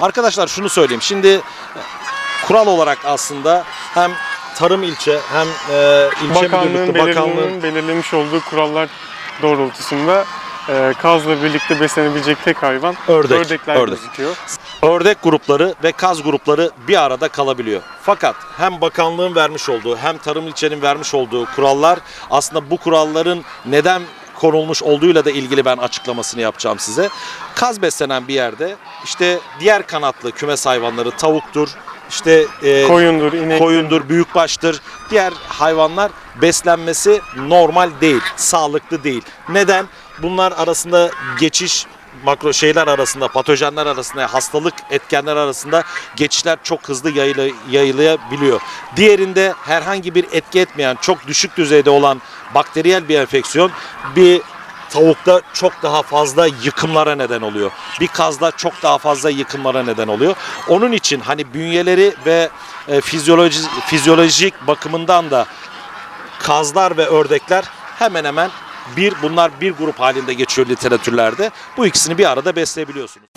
Arkadaşlar şunu söyleyeyim. Şimdi e, kural olarak aslında hem tarım ilçe hem e, ilçe Bakanlığın, bakanlığın belirlemiş olduğu kurallar doğrultusunda e, kazla birlikte beslenebilecek tek hayvan Ördek, ördekler ördek. gözüküyor. ördek grupları ve kaz grupları bir arada kalabiliyor. Fakat hem bakanlığın vermiş olduğu hem tarım ilçenin vermiş olduğu kurallar aslında bu kuralların neden konulmuş olduğuyla da ilgili ben açıklamasını yapacağım size. Kaz beslenen bir yerde işte diğer kanatlı kümes hayvanları tavuktur, işte e, Koyundur, inek, koyundur, büyükbaştır, diğer hayvanlar beslenmesi normal değil, sağlıklı değil. Neden? Bunlar arasında geçiş makro şeyler arasında, patojenler arasında, hastalık etkenler arasında geçişler çok hızlı yayıla, yayılabiliyor. Diğerinde herhangi bir etki etmeyen, çok düşük düzeyde olan bakteriyel bir enfeksiyon bir tavukta çok daha fazla yıkımlara neden oluyor. Bir kazda çok daha fazla yıkımlara neden oluyor. Onun için hani bünyeleri ve e, fizyoloji, fizyolojik bakımından da kazlar ve ördekler hemen hemen bir bunlar bir grup halinde geçiyor literatürlerde. Bu ikisini bir arada besleyebiliyorsunuz.